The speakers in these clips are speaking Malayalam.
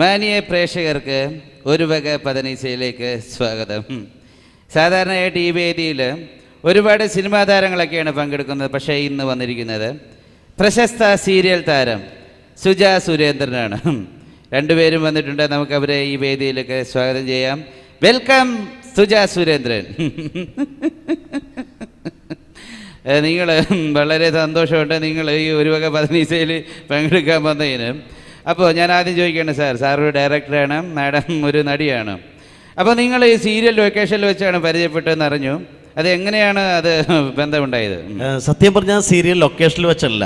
മാനിയ പ്രേക്ഷകർക്ക് ഒരു വക പതനീസയിലേക്ക് സ്വാഗതം. സാധാരണയായിട്ട് ഈ വേദിയിൽ ഒരുപാട് സിനിമാ താരങ്ങളൊക്കെയാണ് പങ്കെടുക്കുന്നത്. പക്ഷേ ഇന്ന് വന്നിരിക്കുന്നത് പ്രശസ്ത സീരിയൽ താരം സുജ സുരേന്ദ്രനാണ്. രണ്ടുപേരും വന്നിട്ടുണ്ട്. നമുക്ക് അവരെ ഈ വേദിയിലൊക്കെ സ്വാഗതം ചെയ്യാം. വെൽക്കം സുജ സുരേന്ദ്രൻ. നിങ്ങൾ വളരെ സന്തോഷമുണ്ട് നിങ്ങൾ ഈ ഒരു വക പതിനീസയിൽ പങ്കെടുക്കാൻ വന്നതിന്. അപ്പോൾ ഞാൻ ആദ്യം ചോദിക്കുകയാണ് സാർ? സാർ ഒരു ഡയറക്ടറാണ് മാഡം ഒരു നടിയാണ്. അപ്പോൾ നിങ്ങൾ ഈ സീരിയൽ ലൊക്കേഷനിൽ വെച്ചാണ് പരിചയപ്പെട്ടതെന്ന് അറിഞ്ഞു. അത് എങ്ങനെയാണ് അത് ബന്ധമുണ്ടായത്? സത്യം പറഞ്ഞാൽ സീരിയൽ ലൊക്കേഷനിൽ വെച്ചല്ല.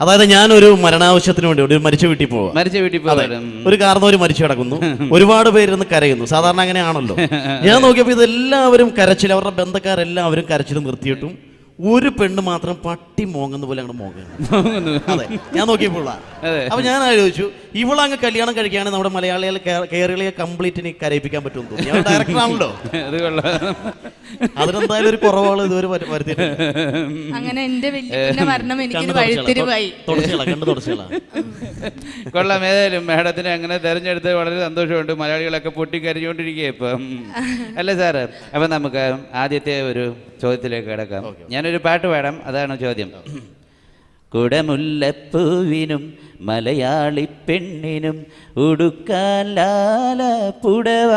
അതായത് ഞാൻ ഒരു മരണാവശ്യത്തിന് വേണ്ടി ഒരു മരിച്ച വീട്ടിൽ പോവാ. മരിച്ച വീട്ടിൽ. പോകാൻ ഒരു കാരണവര് മരിച്ചു കിടക്കുന്നു. ഒരുപാട് പേരിന്ന് കരയുന്നു. സാധാരണ അങ്ങനെയാണല്ലോ. ഞാൻ നോക്കിയപ്പോൾ ഇതെല്ലാവരും കരച്ചിൽ അവരുടെ ബന്ധക്കാരെല്ലാവരും കരച്ചിൽ നിർത്തിയിട്ടും ഒരു പെണ്ണ് മാത്രം പട്ടി മോങ്ങുന്ന പോലെ അങ്ങോട്ട് മോങ്ങുന്നു അതെ ഞാൻ നോക്കിയപ്പോൾ. അപ്പൊ ഞാൻ ആലോചിച്ചു ഇവളങ്ങ് കല്യാണം കഴിക്കുകയാണെങ്കിൽ നമ്മുടെ മലയാളികളെ കേരളീയ കംപ്ലീറ്റിന് കരയിപ്പിക്കാൻ പറ്റുമെന്ന് തോന്നി. ഡയറക്ടറാണല്ലോ അതിനെന്തായാലും ഒരു ഇതുവരെ വരുത്തിയിട്ടില്ല. അങ്ങനെ എന്റെ വലിയ മരണം എനിക്കൊരു. വഴിത്തിരിവായി. കൊള്ളാം ഏതായാലും മേഡത്തിനെ അങ്ങനെ തെരഞ്ഞെടുത്ത് വളരെ സന്തോഷമുണ്ട്. മലയാളികളൊക്കെ പൊട്ടിക്കരിഞ്ഞുകൊണ്ടിരിക്കുക ഇപ്പം. അല്ലേ സാറ്? അപ്പം നമുക്ക് ആദ്യത്തെ ഒരു ചോദ്യത്തിലേക്ക് കിടക്കാം. ഞാനൊരു പാട്ട് പാടാം. അതാണ് ചോദ്യം. കുടമുല്ലപ്പൂവിനും മലയാളി പെണ്ണിനും ഉടുക്കാൻ ലാല പുടവ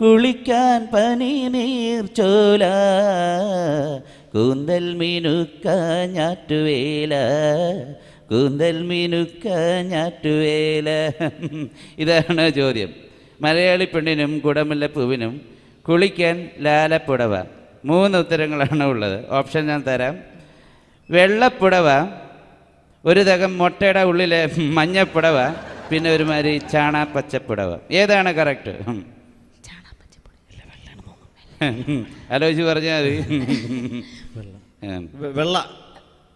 കുളിക്കാൻ പനി നീർച്ചോല കൂന്തൽ മീനുക്ക ഞാറ്റുവേല കൂന്തൽ മീനുക്ക ഞാറ്റുവേല ഇതാണ് ചോദ്യം. മലയാളി പെണ്ണിനും കുടമുല്ലപ്പൂവിനും കുളിക്കാൻ ലാലപ്പുടവ. മൂന്ന് ഉത്തരങ്ങളാണ് ഉള്ളത്. ഓപ്ഷൻ ഞാൻ തരാം. വെള്ളപ്പുടവ ഒരു തകം മുട്ടയുടെ ഉള്ളിലെ മഞ്ഞപ്പുടവ പിന്നെ ഒരുമാതിരി ചാണാപ്പച്ചപ്പുടവ ഏതാണ് കറക്റ്റ്? ആലോചിച്ച് പറഞ്ഞാൽ മതി. വെള്ള.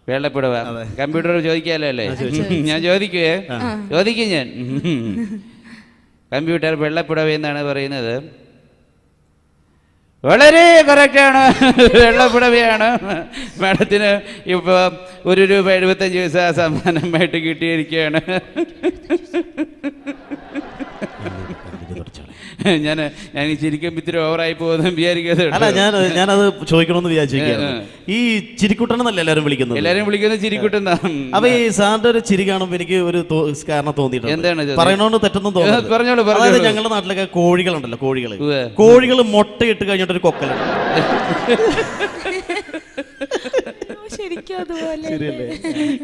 വെള്ളപ്പെടുക കമ്പ്യൂട്ടർ ചോദിക്കാലോ അല്ലേ? ഞാൻ ചോദിക്കുവേ? ചോദിക്കും ഞാൻ. കമ്പ്യൂട്ടർ വെള്ളപ്പുടവ എന്നാണ് പറയുന്നത്. വളരെ കറക്റ്റാണ് വെള്ളപ്പുടവയാണ്. മാഡത്തിന് ഇപ്പോൾ ഒരു രൂപ എഴുപത്തഞ്ച് പൈസ സമ്മാനമായിട്ട് കിട്ടിയിരിക്കുകയാണ്. ഞാൻ ഞാൻ ഈ ചിരിക്കും ഇത്തിരി ഓവറായി പോകുന്നു അല്ല വിചാരിക്കുന്നത് ഞാൻ ഞാനത് ചോദിക്കണമെന്ന് വിചാരിച്ചിരിക്കുകയാണ്. ഈ ചിരിക്കുട്ടൻ എന്നല്ല എല്ലാവരും വിളിക്കുന്നത്? എല്ലാവരും വിളിക്കുന്നത് ചിരിക്കുട്ടൻ അപ്പൊ ഈ സാറിന്റെ ഒരു ചിരി കാണുമ്പോൾ എനിക്ക് ഒരു കാരണം തോന്നിയിട്ടുണ്ട്. എന്താണ്? പറയണോണ്ട് തെറ്റൊന്നും തോന്നുന്നു പറഞ്ഞോളൂ. അതായത് ഞങ്ങളുടെ നാട്ടിലൊക്കെ കോഴികളുണ്ടല്ലോ കോഴികൾ. കോഴികൾ മുട്ടയിട്ട് കഴിഞ്ഞിട്ട് ഒരു കൊക്കലുണ്ട് ശരിക്കും അതുപോലെ.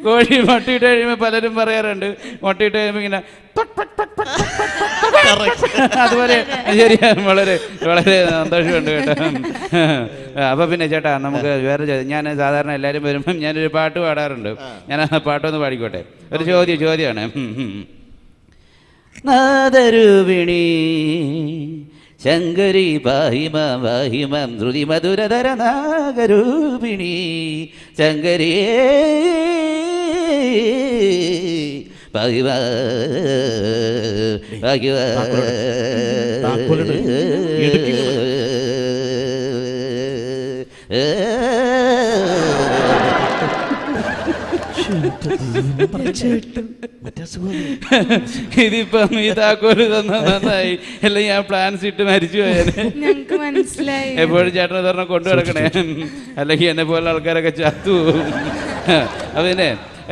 കോഴി മുട്ടയിട്ട് കഴിയുമ്പോൾ പലരും പറയാറുണ്ട്. മുട്ടയിട്ട് കഴിയുമ്പോൾ ഇങ്ങനെ അതുപോലെ ശരി വളരെ വളരെ സന്തോഷമുണ്ട് കേട്ടോ. അപ്പൊ പിന്നെ ചേട്ടാ നമുക്ക് വേറെ ഞാൻ സാധാരണ എല്ലാവരും വരുമ്പം ഞാനൊരു പാട്ട് പാടാറുണ്ട്. ഞാൻ ആ പാട്ടൊന്ന് പാടിക്കോട്ടെ. ഒരു ചോദ്യം ചോദ്യമാണ്. നാദരൂപിണി ശങ്കരി പാഹിമ വാഹിമം ധൃതി മധുരധര നാഗരൂപിണി ശങ്കരി മറ്റേ സുഖം ഇതിപ്പം ഈ താക്കോൽ തന്ന നന്നായി. അല്ല ഞാൻ പ്ലാൻസ് ഇട്ട് മരിച്ചു ഞങ്ങക്ക് മനസ്സിലായി. എപ്പോഴും ചേട്ടനെ പറഞ്ഞ കൊണ്ടു കിടക്കണേ അല്ലെങ്കിൽ എന്നെ പോലെ ആൾക്കാരൊക്കെ ചത്തു പിന്നെ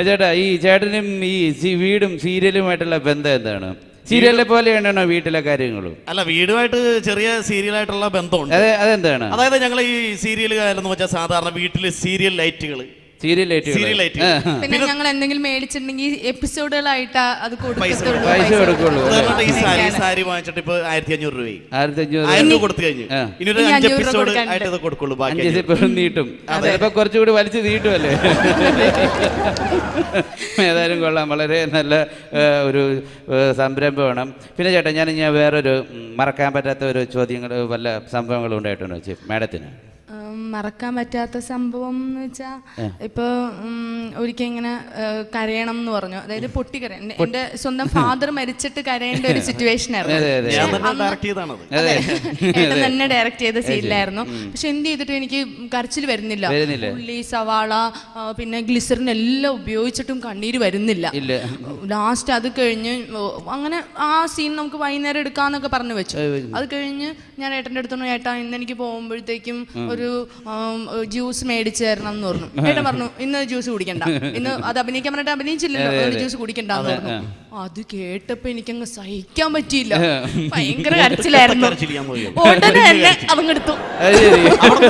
ചേട്ടാ ഈ ചേട്ടനും ഈ വീടും സീരിയലുമായിട്ടുള്ള ബന്ധം എന്താണ്? സീരിയലിനെ പോലെയാണോ വീട്ടിലെ കാര്യങ്ങളും? അല്ല വീടുമായിട്ട് ചെറിയ സീരിയലായിട്ടുള്ള ബന്ധമുണ്ട്. അതെ അതെന്താണ്? അതായത് ഞങ്ങൾ ഈ സീരിയലുകാരെന്ന് വെച്ചാൽ സാധാരണ വീട്ടിൽ സീരിയൽ ലൈറ്റുകൾ പിന്നെ ഞങ്ങൾ എന്തെങ്കിലും മേടിച്ചിട്ടുണ്ടെങ്കിൽ എപ്പിസോഡുകളായിട്ട് അത് കൊടുക്കത്തുള്ളൂ. പൈസ കൊടുക്കുള്ളൂ. ഈ സാരി സാരി വാങ്ങിച്ചിട്ട് ഇപ്പൊ ആയിരത്തി അഞ്ഞൂറ് രൂപയായി. ആയിരത്തി ആയിരം രൂപ കൊടുത്തു കഴിഞ്ഞു. ആ. ഇനി ഒരു അഞ്ച് എപ്പിസോഡ് കൊടുക്കാനുണ്ട്. ആയിട്ട് ഇത് കൊടുക്കുള്ളൂ ബാക്കി അഞ്ച് അഞ്ഞൂറ്. ദിവസം നീട്ടും. ചിലപ്പോ കുറച്ചുകൂടി വലിച്ചു നീട്ടുമല്ലേ ഏതായാലും കൊള്ളാം. വളരെ നല്ല ഒരു സംരംഭമാണ്. പിന്നെ ചേട്ടാ ഞാൻ ഞാൻ വേറൊരു മറക്കാൻ പറ്റാത്ത ഒരു ചോദ്യങ്ങൾ വല്ല സംഭവങ്ങളും ഉണ്ടായിട്ടുണ്ടോ മാഡത്തിന്? മറക്കാൻ പറ്റാത്ത സംഭവം എന്ന് വെച്ചാൽ ഇപ്പൊ ഒരിക്കൽ ഇങ്ങനെ കരയണം എന്ന് പറഞ്ഞു. അതായത് പൊട്ടി കരയണം എന്റെ സ്വന്തം ഫാദർ മരിച്ചിട്ട് കരയേണ്ട ഒരു സിറ്റുവേഷൻ ആയിരുന്നു. ഞാൻ തന്നെ ഡയറക്ട് ചെയ്ത സീനിലായിരുന്നു പക്ഷെ എന്ത് ചെയ്തിട്ടും എനിക്ക് കരച്ചിൽ വരുന്നില്ല. ഉള്ളി സവാള പിന്നെ ഗ്ലിസറിൻ എല്ലാം ഉപയോഗിച്ചിട്ടും കണ്ണീര് വരുന്നില്ല. ഇല്ല. ലാസ്റ്റ് അത് കഴിഞ്ഞ് അങ്ങനെ ആ സീൻ നമുക്ക് വൈകുന്നേരം എടുക്കാന്നൊക്കെ പറഞ്ഞു വെച്ചു. അത് കഴിഞ്ഞ്. ഞാൻ ഏട്ടന്റെ അടുത്ത് പറഞ്ഞു ഏട്ടാ ഇന്ന് എനിക്ക് പോകുമ്പോഴത്തേക്കും ഒരു ജ്യൂസ് മേടിച്ച് തരണം എന്ന് പറഞ്ഞു. ഏട്ടൻ പറഞ്ഞു ഇന്ന് ജ്യൂസ് കുടിക്കണ്ട. ഇന്ന് അത് അഭിനയിക്കാൻ പറഞ്ഞിട്ട് അഭിനയിച്ചില്ലല്ലോ. ജ്യൂസ് കുടിക്കണ്ടെന്ന് പറഞ്ഞു. അത് കേട്ടപ്പോ എനിക്കങ്ങ് സഹിക്കാൻ പറ്റിയില്ല. ഭയങ്കര കരച്ചിലായിരുന്നു. ഉടനെ തന്നെ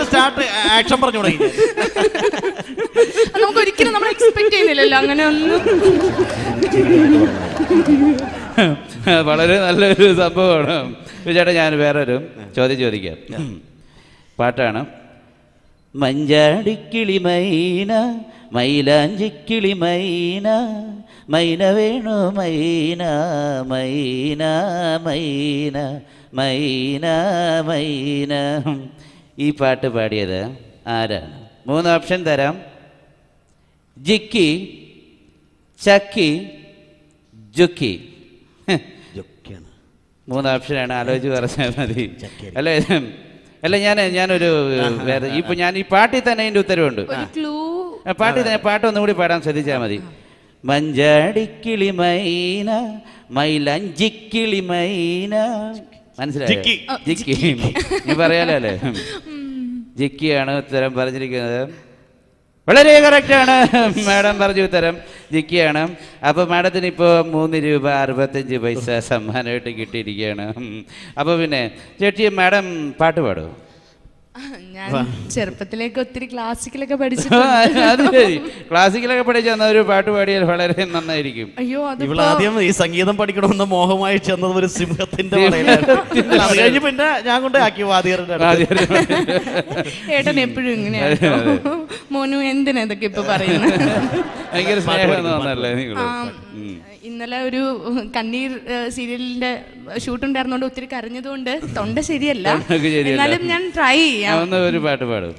സ്റ്റാർട്ട് ആക്ഷൻ പറഞ്ഞു തുടങ്ങി. നമുക്ക് ഒരിക്കലും നമ്മൾ എക്സ്പെക്ട് ചെയ്യുന്നില്ലല്ലോ. അങ്ങനെ ഒന്നും വളരെ നല്ലൊരു സംഭവമാണ്. ചേട്ടാ ഞാൻ വേറൊരു ചോദ്യം ചോദിക്കാം. പാട്ടാണ്. മഞ്ചാടിക്കിളി മൈന മൈലാഞ്ചിക്കിളി മൈന മൈന വേണു മൈന മൈന മൈന മൈന മൈന ഈ പാട്ട് പാടിയത് ആരാണ്? മൂന്ന് ഓപ്ഷൻ തരാം. ജിക്കി ചക്കി ജുക്കി. മൂന്ന് ഓപ്ഷനാണ്. ആലോചിച്ച് പറഞ്ഞാൽ മതി. അല്ല? അല്ല ഞാൻ ഞാനൊരു വേറെ ഇപ്പൊ ഞാൻ ഈ പാട്ടിൽ തന്നെ അതിന്റെ ഉത്തരവുണ്ട്. ഒരു ക്ലൂ ആ, പാട്ടിൽ തന്നെ പാട്ട് ഒന്നും കൂടി പാടാൻ ശ്രദ്ധിച്ചാൽ മതി. മഞ്ചാടിക്കിളി മൈന മൈലഞ്ചിക്കിളി മൈന. മനസ്സിലായോ? ജിക്കി. ജിക്കി. നീ പറയാലോ അല്ലേ? ജിക്കിയാണ് ഉത്തരം പറഞ്ഞിരിക്കുന്നത്. വളരെ കറക്റ്റാണ്. മാഡം പറഞ്ഞു ഉത്തരം ജിക്കുകയാണ് അപ്പോൾ മാഡത്തിന് ഇപ്പോൾ മൂന്ന് രൂപ അറുപത്തഞ്ച് പൈസ സമ്മാനമായിട്ട് കിട്ടിയിരിക്കുകയാണ്. അപ്പോൾ പിന്നെ ചേച്ചി മാഡം പാട്ട് പാടുമോ ഞാൻ ചെറുപ്പത്തിലേക്ക് ഒത്തിരി ക്ലാസിക്കലൊക്കെ അത് പഠിച്ചിട്ടുണ്ട് ശരി. ക്ലാസിക്കലൊക്കെ പഠിച്ച ഒരു പാട്ട് പാടിയാൽ വളരെ നന്നായിരിക്കും. അയ്യോ അത് ആദ്യം ഈ സംഗീതം പഠിക്കണമെന്ന് മോഹമായി ചെന്നത് ഒരു സിംഹത്തിന്റെ വളയിലായിരുന്നു. അല്ല, അത് കഴിഞ്ഞ് പിന്നെ ഞാൻ കൊണ്ട് ആക്കി വാദിയറിന്റെ. ഏട്ടൻ എപ്പോഴും ഇങ്ങനെയാണ് മോനു എന്തിനാ ഇതൊക്കെ ഇപ്പൊ പറയുന്നത്? ഭയങ്കര സ്നേഹം തോന്നല്ലേ നിങ്ങൾ ഇന്നലെ ഒരു കണ്ണീർ സീരിയലിന്റെ ഷൂട്ട് ഉണ്ടായിരുന്നോണ്ട് ഒത്തിരി കരഞ്ഞതുകൊണ്ട് തൊണ്ട ശരിയല്ല. എന്നാലും ഞാൻ ട്രൈ ചെയ്യാം. ഒരു പാട്ട് പാടും.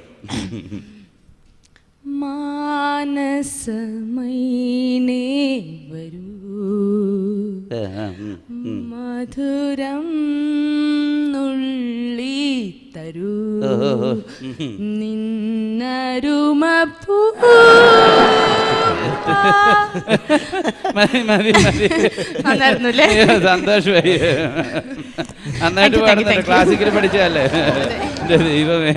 മാനസമൈനേ വരൂ. മധുരം നുള്ളി തരൂ. നിന്നരുമപ്പൂ മതി മതി സന്തോഷമായി. നന്നായിട്ട് പാടുന്നുണ്ട് ക്ലാസിക്കൽ പഠിച്ചതല്ലേ? എന്റെ ദൈവമേ.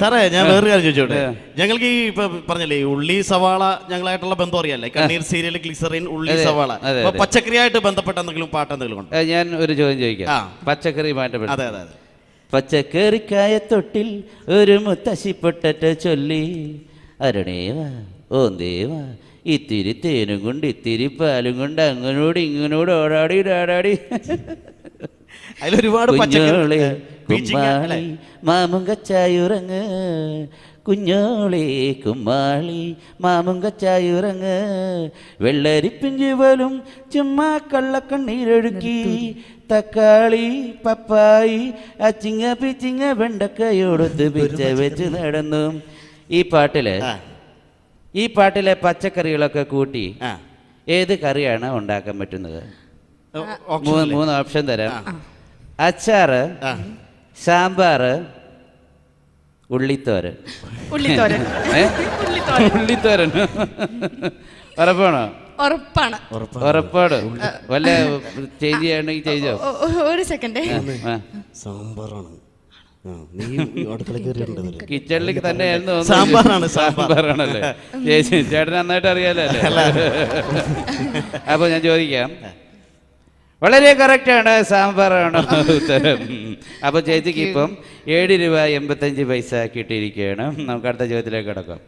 സാറേ ഞാൻ വേറൊരു കാര്യം ചോദിച്ചോട്ടെ? ഞങ്ങൾക്ക് ഈ ഇപ്പൊ പറഞ്ഞല്ലേ ഈ ഉള്ളി സവാള ഞങ്ങളായിട്ടുള്ള ബന്ധം അറിയാല്ലേ കണ്ണീർ സീരിയൽ ഗ്ലിസറിൻ ഉള്ളി സവാള. അതെ, അപ്പൊ പച്ചക്കറിയായിട്ട് ബന്ധപ്പെട്ട എന്തെങ്കിലും പാട്ട് എന്തെങ്കിലും ഉണ്ടോ? ഏ, ഞാൻ ഒരു ചോദ്യം ചോദിക്കാം. പച്ചക്കറിയുമായിട്ട് പച്ചക്കറി അതെ അതെ അതെ. പച്ചക്കറിക്കായ തൊട്ടിൽ ഒരു മുത്തശ്ശിപ്പൊട്ടറ്റ ചൊല്ലി ഓ ഓന്തേവാ ഇത്തിരി തേനും കൊണ്ട് ഇത്തിരി പാലും കൊണ്ട് അങ്ങനോട് ഇങ്ങനോട് ഓടാടി ഓടാടി അതിലൊരുപാട് പച്ചക്കറി കുഞ്ഞോളെ? കുമ്മാളി മാമും കച്ചായുറങ്ങ്. കുഞ്ഞോളെ കുമ്മാളി മാമും കച്ചായുറങ്ങ്. വെള്ളരിപ്പിഞ്ചു പോലും ചുമ്മാ കള്ളക്കണ്ണീരൊഴുക്കി. തക്കാളി പപ്പായി അച്ചിങ്ങ പിച്ചിങ്ങ വെണ്ടക്കയോടൊത്ത് പിച്ച വെച്ച് നടന്നു. ഈ പാട്ടിൽ ഈ പാട്ടിലെ പച്ചക്കറികളൊക്കെ കൂട്ടി ആ. ഏത് കറിയാണ് ഉണ്ടാക്കാൻ പറ്റുന്നത്? മൂന്ന് മൂന്ന് ഓപ്ഷൻ തരാം. അച്ചാറ്. സാമ്പാറ് ഉള്ളിത്തോരൻ. ഉള്ളിത്തോരൻ. ഏ? ഉള്ളിത്തോരൻ. ഉള്ളിത്തോരൻ. ഉറപ്പാണോ? ഉറപ്പാണ്. ഉറപ്പാണ്. വല്ല ചേഞ്ച് ചെയ്യണമെങ്കിൽ ചെയ്തോ? ഒ- ഒ- ഒരു സെക്കൻഡ്. സാമ്പാറാണ്. നീ കിച്ചണിലേക്ക് തന്നെ ആയിരുന്നു സാമ്പാറാണ്, സാമ്പാർ. സാമ്പാറാണല്ലേ? ചേച്ചി ചേട്ടൻ നന്നായിട്ട് അറിയാലോ അപ്പോൾ അപ്പൊ ഞാൻ ചോദിക്കാം. വളരെ കറക്റ്റാണ് സാമ്പാറാണ് ഉത്തരം. അപ്പൊ ചേച്ചിക്ക് ഇപ്പം ഏഴ് രൂപ എൺപത്തഞ്ച് പൈസ കിട്ടിയിരിക്കുകയാണ്. നമുക്ക് അടുത്ത ചോദ്യത്തിലേക്ക് കിടക്കാം.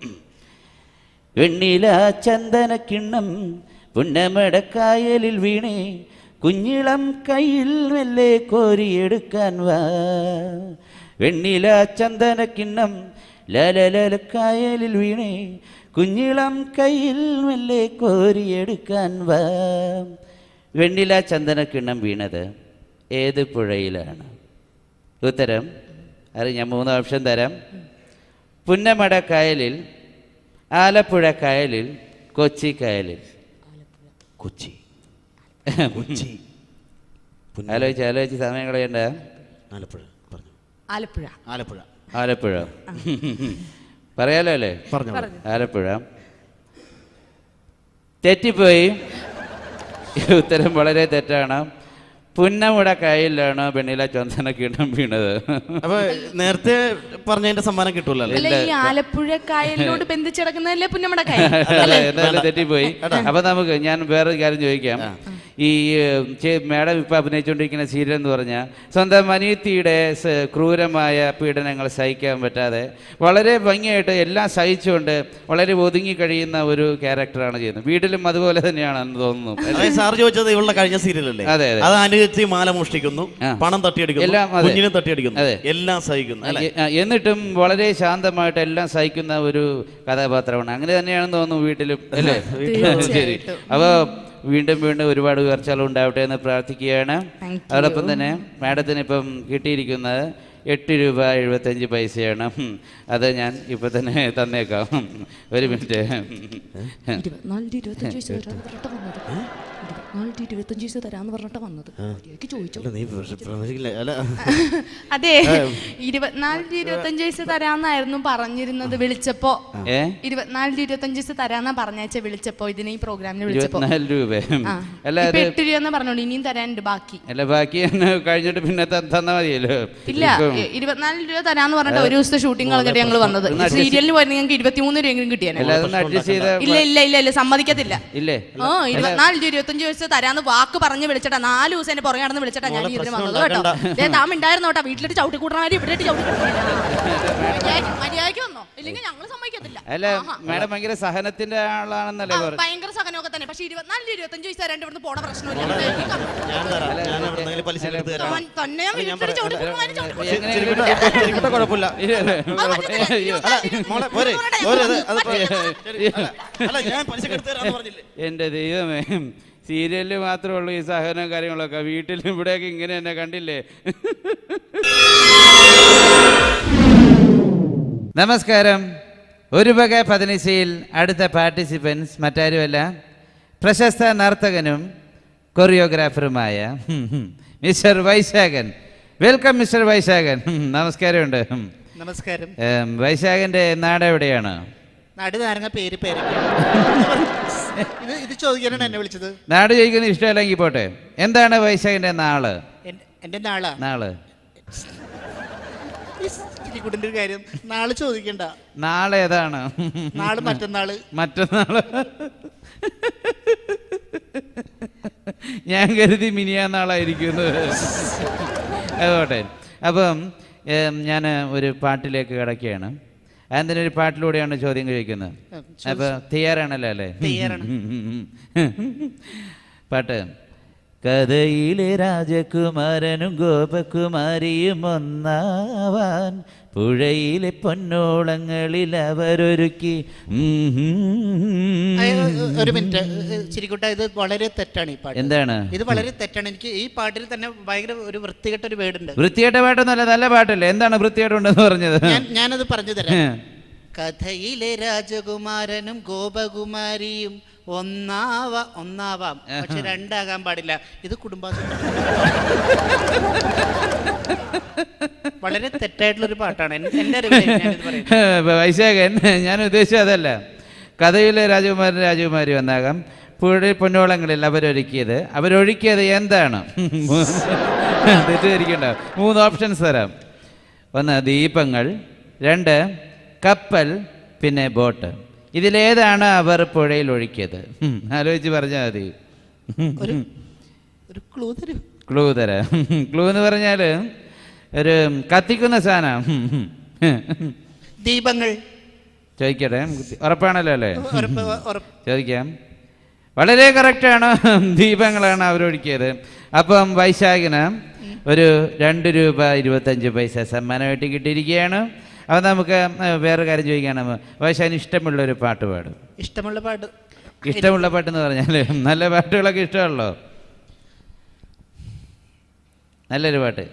വെണ്ണില ചന്ദന കിണ്ണം പുന്നമടക്കായലിൽ വീണേ കുഞ്ഞിളം കയ്യിൽ മെല്ലെ കോരിയെടുക്കാൻ വാ. വെണ്ണില ചന്ദന കിണ്ണം ലലലക്കായലിൽ വീണേ. കുഞ്ഞിളം കയ്യിൽ മെല്ലെ കോരിയെടുക്കാൻ വാ. വെണ്ണില ചന്ദന കിണ്ണം വീണത് ഏത് പുഴയിലാണ്? ഉത്തരം അത് ഞാൻ മൂന്ന് ഓപ്ഷൻ തരാം. പുന്നമട കായലിൽ ആലപ്പുഴ കായലിൽ കൊച്ചി കായലിൽ കൊച്ചി. കൊച്ചി. ആലോചിച്ച് ആലോചിച്ച് സമയം കളയണ്ട. ആലപ്പുഴ. ആലപ്പുഴ. ആലപ്പുഴ. ആലപ്പുഴ. പറയാലോ അല്ലേ? പറഞ്ഞു. ആലപ്പുഴ. തെറ്റിപ്പോയി. ഉത്തരം വളരെ തെറ്റാണ്. പുന്നമുട കായലിലാണ് പെണ്ണിലെ ചന്ദന കീടം വീണത്. അപ്പൊ നേരത്തെ പറഞ്ഞതിന്റെ സമ്മാനം കിട്ടൂലല്ലോ. അല്ല ഈ ആലപ്പുഴ കായലിനോട് ബന്ധിച്ചിടക്കുന്നതല്ലേ പുന്നമുട കായൽ? തെറ്റിപ്പോയി. അപ്പൊ നമുക്ക് ഞാൻ വേറൊരു കാര്യം ചോദിക്കാം. ഈ മേഡം ഇപ്പോൾ മാഡം ഇപ്പൊ അഭിനയിച്ചുകൊണ്ടിരിക്കുന്ന സീരിയൽ എന്ന് പറഞ്ഞാൽ സ്വന്തം മനീത്തിയുടെ ക്രൂരമായ പീഡനങ്ങൾ സഹിക്കാൻ പറ്റാതെ വളരെ ഭംഗിയായിട്ട് എല്ലാം സഹിച്ചുകൊണ്ട് വളരെ ഒതുങ്ങി കഴിയുന്ന ഒരു ക്യാരക്ടറാണ് ചെയ്യുന്നത്. വീട്ടിലും അതുപോലെ തന്നെയാണെന്ന് തോന്നുന്നു. സാർ ചോദിച്ചത് ഇവളുടെ കഴിഞ്ഞ സീരിയലല്ലേ? അതെ, അതെ. അത് അനുകരിച്ച് മാല മോഷ്ടിക്കുന്നു പണം തട്ടിയെടുക്കുന്നു എല്ലാം കുഞ്ഞിനെ തട്ടിയെടുക്കുന്നു. എല്ലാം സഹിക്കുന്നു അല്ലേ? എന്നിട്ടും വളരെ ശാന്തമായിട്ട് എല്ലാം സഹിക്കുന്ന ഒരു കഥാപാത്രമാണ്. അങ്ങനെ തന്നെയാണെന്ന് തോന്നുന്നു വീട്ടിലും അല്ലേ? ശരി. അപ്പോൾ വീണ്ടും വീണ്ടും ഒരുപാട് ഉയർച്ചകൾ ഉണ്ടാവട്ടെ എന്ന് പ്രാർത്ഥിക്കുകയാണ്. അതോടൊപ്പം തന്നെ മാഡത്തിന് ഇപ്പം കിട്ടിയിരിക്കുന്നത് എട്ട് രൂപ എഴുപത്തഞ്ച് പൈസയാണ്. അത് ഞാൻ ഇപ്പം തന്നെ തന്നേക്കാം. ഒരു മിനിറ്റ്. ഇരുപത്തഞ്ച് വയസ്സ് തരാന്ന് പറഞ്ഞിട്ട് വന്നത്. ചോദിച്ചോ. അതെ. ഇരുപത്തിനാലിന്റെ ഇരുപത്തഞ്ച് വയസ്സ് തരാന്നായിരുന്നു പറഞ്ഞിരുന്നത് വിളിച്ചപ്പോ. ഇരുപത്തഞ്ച് വയസ്സ് തരാന്നാ പറഞ്ഞാച്ച വിളിച്ചപ്പോ. ഇതിനെ ഈ പ്രോഗ്രാമിന് വിളിച്ചപ്പോ. രൂപ. എട്ട് രൂപ പറഞ്ഞോളൂ. ഇനിയും തരാനുണ്ട് ബാക്കി. അല്ല ബാക്കി കഴിഞ്ഞിട്ട് പിന്നെ തന്നാ മതിയല്ലോ. ഇല്ല ഇരുപത്തിനാല് രൂപ തരാന്ന് പറഞ്ഞിട്ട് ഒരു ദിവസത്തെ ഷൂട്ടിംഗ് കളഞ്ഞിട്ട് ഞങ്ങൾ വന്നത്. സീരിയലിന് പോയി നിങ്ങൾക്ക് ഇരുപത്തിമൂന്ന് രൂപയെങ്കിലും കിട്ടിയാൽ ഇല്ല ഇല്ല ഇല്ല ഇല്ല സമ്മതിക്കത്തില്ല. ഇല്ലേ? ഓ ഇരുപത്തിനാല് രൂപ ഇരുപത്തഞ്ച് വയസ്സ് തരാന്ന് വാക്ക് പറഞ്ഞ് വിളിച്ചിട്ടാ നാല് ദിവസം എന്നെ പുറകെ നടന്ന് വിളിച്ചിട്ടാ ഞാൻ ഇതിന് വന്നത് കേട്ടോ. ദേ, താൻ ഉണ്ടായിരുന്നു കേട്ടോ വീട്ടിലിട്ട് ചവിട്ടി കൂട്ടണമാര് ഇവിടെ ചവിട്ടി മര്യാദയ്ക്ക് മര്യാദയ്ക്ക് വന്നോ. ഇല്ലെങ്കിൽ ഞങ്ങൾ സമ്മതിക്കത്തില്ല. അല്ല മാഡം ഭയങ്കര സഹനത്തിന്റെ ആളാണെന്നല്ലേ ഭയങ്കര സഹനമൊക്കെ തന്നെ. പക്ഷെ ഇരുപത്തിനാല് ഇരുപത്തഞ്ച് വയസ്സ് തരാണ്ട് ഇവിടുന്ന് പോണ പ്രശ്നമില്ല. എന്റെ ഞാൻ ഞാൻ ഞാൻ കൂട്ടണം. ഞാൻ ദൈവമേ. സീരിയലിൽ മാത്രമേ ഉള്ളൂ ഈ സഹനം കാര്യങ്ങളൊക്കെ. വീട്ടിൽ ഇവിടെയൊക്കെ ഇങ്ങനെ തന്നെ കണ്ടില്ലേ? നമസ്കാരം. ഒരു വക പതിനിശയിൽ അടുത്ത പാർട്ടിസിപ്പൻസ് മറ്റാരുമല്ല പ്രശസ്ത നർത്തകനും കൊറിയോഗ്രാഫറുമായ mister Vaishakhan. Welcome mister Vaishakhan. നമസ്കാരമുണ്ട്. നമസ്കാരം. വൈശാഖന്റെ നാട് എവിടെയാണ് നാട് നാരങ്ങ പേര് പേര്. ഇത് ഇത് ചോദിക്കാനാണ് എന്നെ വിളിച്ചത്. നാട് ചോദിക്കുന്നത് ഇഷ്ടമല്ലെങ്കിൽ പോട്ടെ. എന്താണ് വൈശാഖിന്റെ നാൾ? എൻ- എന്റെ നാളാ? നാൾ. ഒരു കാര്യം. നാളെ ചോദിക്കണ്ട. നാളെ ഏതാണ്? നാളെ മറ്റന്നാൾ. മറ്റന്നാൾ. ഞാൻ കരുതി മിനിയാന്നാളായിരിക്കുന്നു അതോട്ടെ അപ്പം ഞാൻ ഒരു പാട്ടിലേക്ക് കിടക്കുകയാണ്. അതിന് ഒരു പാട്ടിലൂടെയാണ് ചോദ്യം ചോദിക്കുന്നത്? അപ്പൊ തയ്യാറാണല്ലോ അല്ലേ? പാട്ട്. കഥയിലെ രാജകുമാരനും ഗോപകുമാരിയും ഒന്നാവാൻ പുഴയിലെ പൊന്നോളങ്ങളിൽ അവരൊരുക്കി. ഒരു മിനിറ്റ്. ചിരിക്കുട്ട ഇത് വളരെ തെറ്റാണ് ഈ പാട്ട്. എന്താണ്? ഇത് വളരെ തെറ്റാണ്. എനിക്ക് ഈ പാട്ടിൽ തന്നെ ഭയങ്കര ഒരു വൃത്തികെട്ട ഒരു വേടുണ്ട് വൃത്തികെട്ട പാട്ടൊന്നല്ല നല്ല പാട്ടല്ലേ? എന്താണ് വൃത്തികേട്ടുണ്ടെന്ന് പറഞ്ഞത്? ഞാനത് പറഞ്ഞു തരാം കഥയിലെ രാജകുമാരനും ഗോപകുമാരിയും ഒന്നാവ ഒന്നാവാം. പക്ഷെ രണ്ടാകാൻ പാടില്ല. ഇത് കുടുംബാസൂത്രം വളരെ തെറ്റായിട്ടുള്ള ഒരു പാട്ടാണ് എന്റെ വൈശാഖൻ ഞാൻ ഉദ്ദേശിച്ചത് അതല്ല. കഥയിലെ രാജകുമാരൻ രാജകുമാരി വന്നാകാം പുഴ പൊന്നോളങ്ങളിൽ അവരൊരുക്കിയത്. അവരൊഴുക്കിയത് എന്താണ്? തെറ്റിദ്ധരിക്കണ്ട. മൂന്ന് ഓപ്ഷൻസ് തരാം. ഒന്ന് ദീപങ്ങൾ. രണ്ട് കപ്പൽ. പിന്നെ ബോട്ട്. ഇതിലേതാണ് അവർ പുഴയിൽ ഒഴുക്കിയത്. ആലോചിച്ച് പറഞ്ഞാൽ മതി. ഒരു ക്ലൂ തരൂ എന്ന് പറഞ്ഞാൽ ഒരു കത്തിക്കുന്ന സാധനം. ദീപങ്ങൾ. ചോദിക്കട്ടെ ഉറപ്പാണല്ലോ അല്ലേ? ചോദിക്കാം. വളരെ കറക്റ്റാണ് ദീപങ്ങളാണ് അവരൊഴുക്കിയത് അപ്പം വൈശാഖിന് ഒരു രണ്ട് രൂപ ഇരുപത്തഞ്ച് പൈസ സമ്മാനമായിട്ട് കിട്ടിയിരിക്കുകയാണ്. അപ്പം നമുക്ക് വേറെ കാര്യം ചോദിക്കുകയാണ് വൈശാഖിന് ഇഷ്ടമുള്ള ഒരു പാട്ട് പാടും. ഇഷ്ടമുള്ള പാട്ട്. ഇഷ്ടമുള്ള പാട്ട് എന്ന് പറഞ്ഞാൽ നല്ല പാട്ടുകളൊക്കെ ഇഷ്ടമാണല്ലോ. നല്ലൊരു പാട്ട്.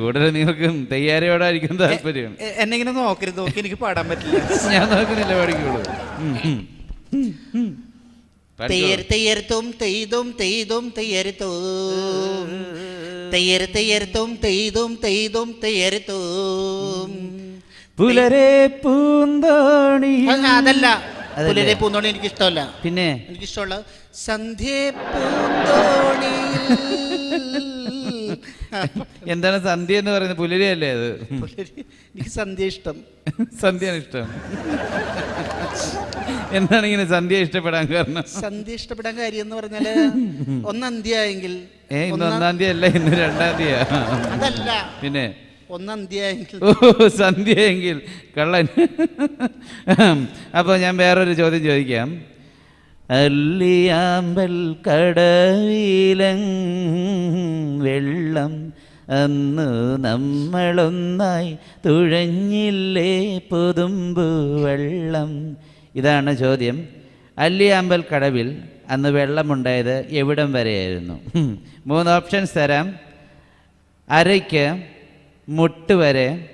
കൂടുതൽ നിങ്ങൾക്ക് തയ്യാറയോടായിരിക്കും താല്പര്യം. എന്നെ ഇങ്ങനെ നോക്കരുത് നോക്കി എനിക്ക് പാടാൻ പറ്റില്ല. ഞാൻ നോക്കുന്നില്ല പഠിക്കുള്ളൂ. തയ്യർ തയ്യർത്തും. തെയ്യർത്തും തെയ്തും തെയ്തും തെയ്യരുത്തും തെയ്യർ തെയ്യർത്തും തെയ്തും തെയ്തും തെയ്യരുത്തും. പുലരെ പൂന്തോണി. അത് അതല്ല. പുലരെ പൂന്തോണി എനിക്ക് ഇഷ്ടമല്ല പിന്നെ? എനിക്ക് ഇഷ്ടമുള്ള സന്ധ്യ പൂന്തോണിയിൽ എന്താണ് സന്ധ്യ എന്ന് പറയുന്നത്? പുലരിയല്ലേ അത്? എനിക്ക് സന്ധ്യ ഇഷ്ടം. സന്ധ്യയാണ് ഇഷ്ടം. എന്താണ് ഇങ്ങനെ സന്ധ്യ ഇഷ്ടപ്പെടാൻ കാരണം? സന്ധ്യ ഇഷ്ടപ്പെടാൻ കാര്യം എന്ന് പറഞ്ഞാൽ ഒന്നന്ത്യായെങ്കിൽ ഏ ഇന്ന് ഒന്നാം തീയതി അല്ല ഇന്ന് രണ്ടാം തീയതി അതല്ല. പിന്നെ? ഒന്ന് അന്ത്യായെങ്കിൽ ഓ സന്ധ്യയെങ്കിൽ. കള്ളൻ. അപ്പോൾ ഞാൻ വേറൊരു ചോദ്യം ചോദിക്കാം. അല്ലിയാമ്പൽ കടവിലൻ വെള്ളം അന്ന് നമ്മളൊന്നായി തുഴഞ്ഞില്ലേ പുതുമ്പു വെള്ളം. ഇതാണ് ചോദ്യം. അല്ലിയാമ്പൽ കടവിൽ അന്ന് വെള്ളമുണ്ടായത് എവിടം വരെയായിരുന്നു. മൂന്ന് ഓപ്ഷൻസ് തരാം. അരയ്ക്ക് മുട്ട് വരെ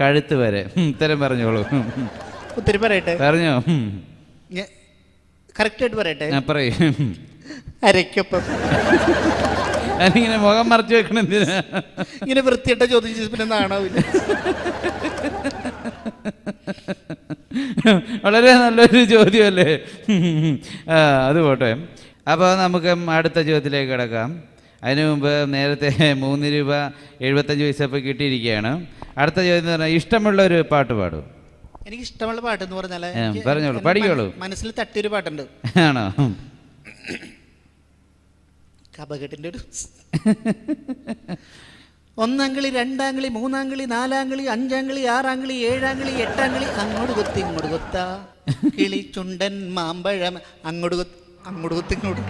കഴുത്ത് വരെ. ഉത്തരം പറഞ്ഞോളൂ. ഒത്തിരി പറയട്ടെ? പറഞ്ഞോ. ഹും. കറക്റ്റ് ആയിട്ട് പറയട്ടെ പറയും. ഹും. അരയ്ക്കൊപ്പം. ഞാനിങ്ങനെ മുഖം മറച്ചു വെക്കണം എന്തിനാ ഇങ്ങനെ വൃത്തിയിട്ട ചോദ്യം ചെയ്ത് പിന്നെ നാണാവില്ല വളരെ നല്ലൊരു ചോദ്യമല്ലേ? അത് പോട്ടെ. അപ്പോൾ നമുക്ക് അടുത്ത ചോദ്യത്തിലേക്ക് കിടക്കാം. അതിനു മുമ്പ് നേരത്തെ മൂന്ന് രൂപ എഴുപത്തഞ്ച് പൈസ ഇപ്പോൾ കിട്ടിയിരിക്കുകയാണ്. അടുത്ത ചോദ്യം എന്ന് പറഞ്ഞാൽ ഇഷ്ടമുള്ള ഒരു പാട്ട് പാടും. എനിക്ക് ഇഷ്ടമുള്ള പാട്ട് എന്ന് എനിക്ക് പറഞ്ഞോളൂ, പഠിക്കോളൂ. മനസ്സിൽ തട്ടിയൊരു പാട്ടുണ്ട്. ആണോ? കപകെട്ടിന്റെ ഒരു ഒന്നാംകിളി രണ്ടാംകിളി മൂന്നാംകിളി നാലാംകിളി അഞ്ചാംകിളി ആറാംകിളി ഏഴാംകിളി എട്ടാംകിളി അങ്ങോട്ട് കൊത്തി ഇങ്ങോട്ട് കൊത്ത. കിളി ചുണ്ടൻ മാമ്പഴം അങ്ങോട്ട് കൊത്തി അങ്ങോട്ട് കൊത്തി ഇങ്ങോട്ട്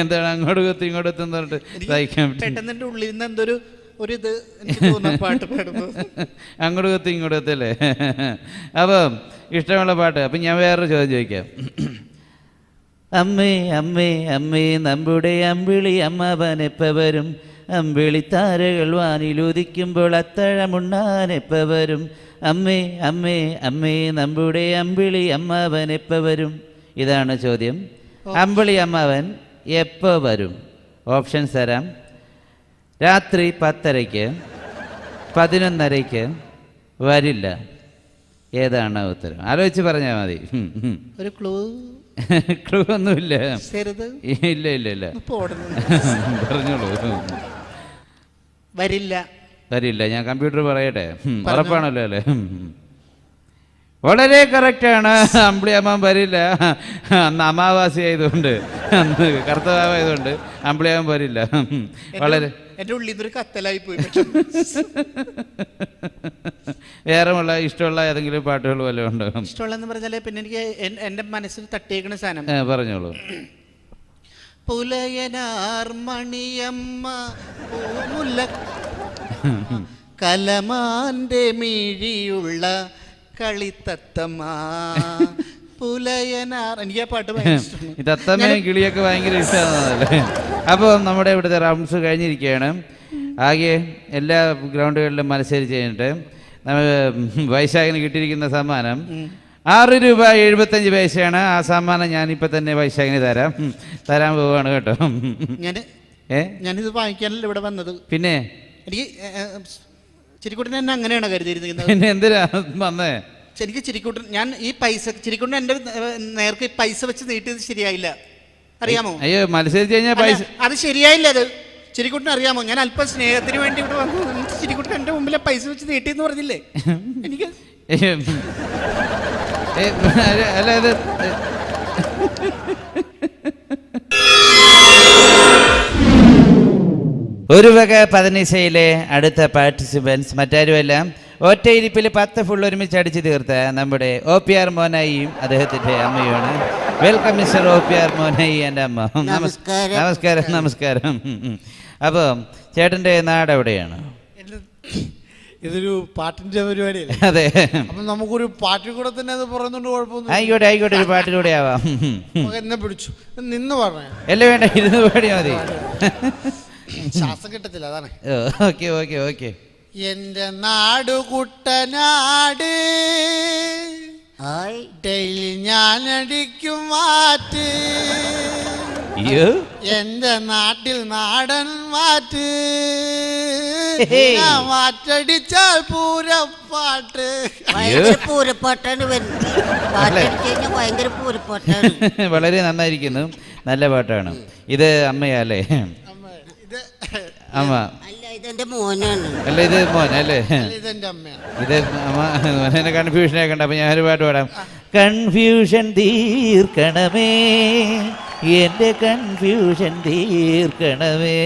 എന്താണ് അങ്ങോട്ട് കൊത്തി ഇങ്ങോട്ട് പറഞ്ഞിട്ട് പറ്റും പെട്ടെന്ന് എന്റെ ഉള്ളിൽ നിന്ന് എന്തൊരു ഒരു ഇത് എനിക്ക് തോന്നുന്ന പാട്ട് പാടുമ്പോൾ അങ്ങോട്ട് കത്തി ഇങ്ങോട്ട് എത്തല്ലേ അപ്പം ഇഷ്ടമുള്ള പാട്ട്. അപ്പം ഞാൻ വേറൊരു ചോദ്യം ചോദിക്കാം. അമ്മേ അമ്മേ അമ്മേ നമ്മുടെ അമ്പിളി അമ്മാവൻ എപ്പ വരും? അമ്പിളി താരകൾ വാനിലുദിക്കുമ്പോൾ അത്തഴമുണ്ണാനെപ്പ വരും? അമ്മേ അമ്മേ അമ്മേ നമ്മുടെ അമ്പിളി അമ്മാവൻ എപ്പ വരും? ഇതാണ് ചോദ്യം. അമ്പിളി അമ്മവൻ എപ്പോ വരും? ഓപ്ഷൻസ് തരാം. രാത്രി പത്തരയ്ക്ക് പതിനൊന്നരയ്ക്ക് വരില്ല. ഏതാണ് ഉത്തരം? ആലോചിച്ച് പറഞ്ഞാൽ മതി. ഒരു ക്ലൂ ക്ലൂ ഒന്നുമില്ല. ഇല്ല ഇല്ല ഇല്ല. പറഞ്ഞോളൂ. വരില്ല. വരില്ല. ഞാൻ കമ്പ്യൂട്ടർ പറയട്ടെ. ഉറപ്പാണല്ലോ അല്ലേ. വളരെ കറക്റ്റാണ് അമ്പിളിയമ്മൻ വരില്ല. അന്ന് അമാവാസി ആയതുകൊണ്ട് അന്ന് കർത്തവായതുകൊണ്ട് അമ്പിളിയമ്മൻ വരില്ല. വളരെ എന്റെ ഉള്ളിൽ നിന്നൊരു കത്തലായി പോയി വേറെ ഉള്ള ഇഷ്ടമുള്ള ഏതെങ്കിലും പാട്ടുകൾ വല്ല ഉണ്ടോ? പറഞ്ഞാലേ പിന്നെ എനിക്ക് എന്റെ എന്റെ മനസ്സിൽ തട്ടിയേക്കണ സാധനം. പറഞ്ഞോളൂ. പുലയനാർ മണിയമ്മ പൂമുല്ല കലമാന്റെ മിഴിയുള്ള കളിത്തത്തമ്മ പുലയനാർ. എനിക്ക് ആ പാട്ട് കിളിയൊക്കെ ഭയങ്കര ഇഷ്ടമാണല്ലേ. അപ്പോൾ നമ്മുടെ ഇവിടുത്തെ റൗണ്ട്സ് കഴിഞ്ഞിരിക്കുകയാണ്. ആകെ എല്ലാ ഗ്രൗണ്ടുകളിലും മത്സരിച്ച് കഴിഞ്ഞിട്ട് വൈശാഖിന് കിട്ടിയിരിക്കുന്ന സമ്മാനം. ആറ് രൂപ എഴുപത്തഞ്ച് പൈസയാണ്. ആ സമ്മാനം ഞാനിപ്പോൾ തന്നെ വൈശാഖിന് തരാം. തരാൻ പോവുകയാണ് കേട്ടോ. ഞാൻ ഏ? ഞാനിത് വാങ്ങിക്കാനല്ല ഇവിടെ വന്നത്? പിന്നെ? എനിക്ക് ചിരിക്കുട്ടിനെ അങ്ങനെയാണ് കരുതിയിരുന്നത്. പിന്നെ എന്തിനാ വന്നേ? എനിക്ക് ചിരിക്കൂട്ടൻ ഞാൻ ഈ പൈസ ചിരിക്കൂട്ടൻ എന്റെ നേർക്ക് ഈ പൈസ വെച്ച് നീട്ടിയത് ശരിയായില്ല. അറിയാമോ? അയ്യോ മത്സരിച്ച് കഴിഞ്ഞാൽ പൈസ അത് ശരിയായില്ല അത്. ചിരിക്കുട്ടൻ അറിയാമോ? ഞാൻ അല്പം സ്നേഹത്തിന് വേണ്ടി ഇവിടെ വന്നു ചിരിക്കൂട്ടൻ എന്റെ മുമ്പിലെ പൈസ വെച്ച് നീട്ടിയെന്ന് പറഞ്ഞില്ലേ? എനിക്ക് അല്ല- അത് ഒരു വക പതിനീസയിലെ അടുത്ത പാർട്ടിസിപ്പൻസ് മറ്റാരുമല്ല ഒറ്റയിരിപ്പിൽ പത്ത് ഫുൾ ഒരുമിച്ച് അടിച്ചു തീർത്ത നമ്മുടെ ഒ പി ആർ മോനായിയും അദ്ദേഹത്തിന്റെ അമ്മയുമാണ്. Welcome mister O P R Monayi എന്റെ അമ്മ. നമസ്കാരം. നമസ്കാരം നമസ്കാരം. അപ്പോൾ ചേട്ടന്റെ നാട് എവിടെയാണ്? ഇതൊരു പാട്ടിന്റെ പരിപാടിയല്ലേ? അതെ. അപ്പൊ നമുക്കൊരു പാട്ടിൽ കൂടെ തന്നെ അത് പറയുന്നുണ്ട് കുഴപ്പമൊന്നും ആയിക്കോട്ടെ ആയിക്കോട്ടെ ഒരു പാട്ടിലൂടെ ആവാം. എന്നെ പിടിച്ചു. നിന്ന് പറഞ്ഞു എല്ലാം വേണ്ട ഇരുന്ന് പാടിയാ മതി. ശ്വാസം കിട്ടത്തില്ല അതാണ്. Okay okay okay. എന്റെ നാടു കുട്ടനാട് ഹായ് ഡെയിലി ഞാൻ അടിക്കും മാറ്റ് എന്റെ നാട്ടിൽ നാടൻ മാറ്റ്. മാറ്റടിച്ചാൽ പൂരപ്പാട്ട്. പൂരപ്പാട്ടാണ് ഭയങ്കര പൂരപ്പാട്ടാണ്. വളരെ നന്നായിരിക്കുന്നു. നല്ല പാട്ടാണ്. ഇത് അമ്മയാലേ അമ്മ, ഇത് അമ്മ. അല്ല ഇതെന്റെ മോനാണ്. അല്ല ഇത് മോനല്ലേ അല്ലേ? ഇതെന്റെ അമ്മയാണ്. ഇത് അമ്മ മോനെ കൺഫ്യൂഷൻ ആക്കണ്ട അപ്പൊ ഞാനൊരു പാട്ട് പാടാം. കൺഫ്യൂഷൻ തീർക്കണമേ എന്റെ കൺഫ്യൂഷൻ തീർക്കണമേ.